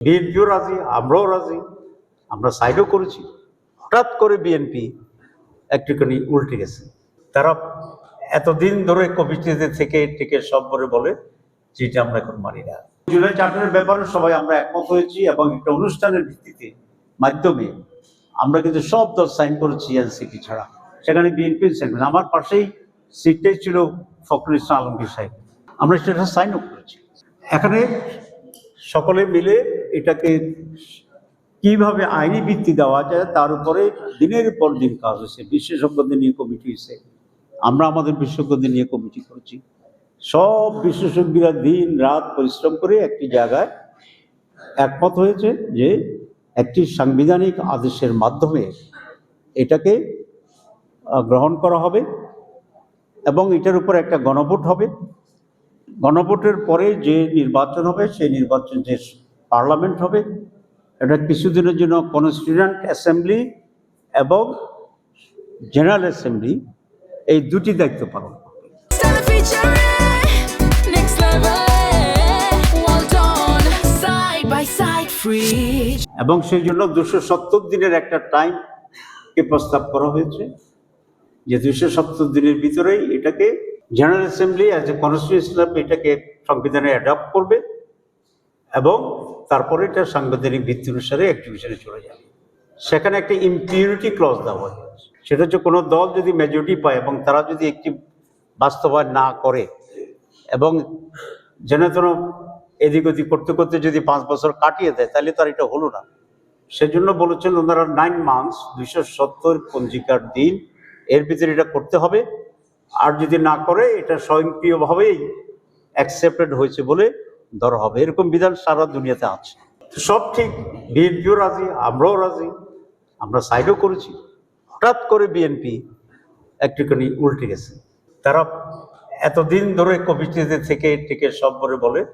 বিএনপিও রাজি, আমরাও রাজি, আমরা সাইডও করেছি। হঠাৎ করে বিএনপি একটুখানি উল্টে গেছে। তারা এতদিন ধরে কমিটিতে থেকে টিকে সব করে বলে যে এটা আমরা এখন মানি না। জুলাই চার্টারের ব্যাপারে সবাই আমরা একমত হয়েছি এবং একটা অনুষ্ঠানের ভিত্তিতে মাধ্যমে আমরা কিন্তু সব দল সাইন করেছি এনসিপি ছাড়া। সেখানে বিএনপি সাইন আমার পাশেই সিটটাই ছিল ফখরুল ইসলাম আলমগীর সাহেব। আমরা সেটা সাইন আপ করেছি। এখানে সকলে মিলে এটাকে কীভাবে আইনি ভিত্তি দেওয়া যায় তার উপরে দিনের পর দিন কাজ হয়েছে। বিশেষজ্ঞদের নিয়ে কমিটি হয়েছে। আমরা আমাদের বিশেষজ্ঞদের নিয়ে কমিটি করেছি। সব বিশেষজ্ঞরা দিন রাত পরিশ্রম করে একটি জায়গায় একমত হয়েছে যে একটি সাংবিধানিক আদেশের মাধ্যমে এটাকে গ্রহণ করা হবে এবং এটার উপর একটা গণভোট হবে। গণভোটের পরে যে নির্বাচন হবে সেই নির্বাচন যে পার্লামেন্ট হবে এটা কিছুদিনের জন্য কনস্টিটিউয়েন্ট অ্যাসেম্বলি এবং জেনারেল অ্যাসেম্বলি এই দুটি দায়িত্ব পালন. এবং সেই জন্য দুশো সত্তর দিনের একটা টাইমকে প্রস্তাব করা হয়েছে যে দুশো সত্তর দিনের ভিতরেই এটাকে general assembly as a constitution এটাকে সংবিধানে অ্যাডাপ্ট করবে এবং তারপরে এটা সাংবিধানিক ভিত্তি অনুসারে অ্যাক্টিভিশনে চলে যাবে। সেখানে একটা ইম্পিউরিটি ক্লজ দেওয়া হয়েছে। সেটা হচ্ছে কোনো দল যদি মেজরিটি পায় এবং তারা যদি একটি বাস্তবায়ন না করে এবং যেন তেন এদিক ওদিক করতে করতে যদি পাঁচ বছর কাটিয়ে দেয়, তাহলে তো আর এটা হলো না। সেজন্য বলেছেন ওনারা নাইন মান্থস দুইশো সত্তর পঞ্জিকার দিন এর ভিতরে এটা করতে হবে। আর যদি না করে, এটা স্বয়ংক্রিয়ভাবেই অ্যাকসেপ্টেড হয়েছে বলে ধরা হবে। এরকম বিধান সারা দুনিয়াতে আছে। সব ঠিক। বিএনপিও রাজি, আমরাও রাজি, আমরা সাইডও করেছি। হঠাৎ করে বিএনপি একটুখানি উল্টে গেছে। তারা এতদিন ধরে কমিটিতে থেকে টিকে সব করে বলে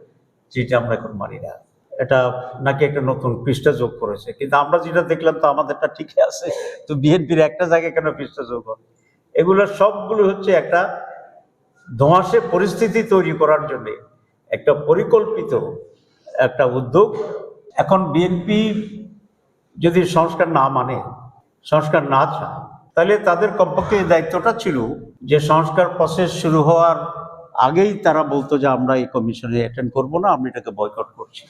যে এটা আমরা এখন মানি না। এটা নাকি একটা নতুন পৃষ্ঠা যোগ করেছে। কিন্তু আমরা যেটা দেখলাম তো আমাদেরটা ঠিকই আছে। তো বিএনপির একটা জায়গায় কেন পৃষ্ঠা যোগ হবে? এগুলো সবগুলো হচ্ছে একটা ধোঁয়াশে পরিস্থিতি তৈরি করার জন্য একটা পরিকল্পিত একটা উদ্যোগ। এখন বিএনপি যদি সংস্কার না মানে সংস্কার না চায়, তাহলে তাদের কমপক্ষে দায়িত্বটা ছিল যে সংস্কার প্রসেস শুরু হওয়ার আগেই তারা বলতো যে আমরা এই কমিশনে অ্যাটেন্ড করব না, আমরা এটাকে বয়কট করছি।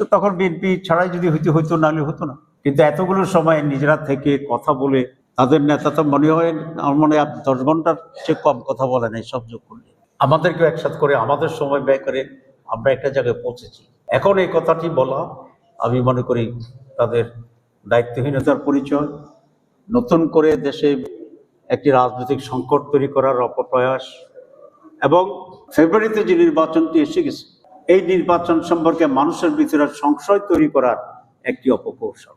তো তখন বিএনপি ছাড়াই যদি হইতে, হইতো নাহলে হতো না। কিন্তু এতগুলো সময় নিজেরা থেকে কথা বলে তাদের নেতা তো মনে হয় আমার মনে হয় দশ ঘণ্টার চেয়ে কম কথা বলে নাই সব যোগ করলে। আমাদেরকেও একসাথে করে, আমাদের সময় ব্যয় করে আমরা একটা জায়গায় পৌঁছেছি। এখন এই কথাটি বলা, আমি মনে করি তাদের দায়িত্বহীনতার পরিচয়, নতুন করে দেশে একটি রাজনৈতিক সংকট তৈরি করার অপপ্রয়াস, এবং ফেব্রুয়ারিতে যে নির্বাচনটি এসে গেছে, এই নির্বাচন সম্পর্কে মানুষের ভিতরে সংশয় তৈরি করার একটি অপকৌশল।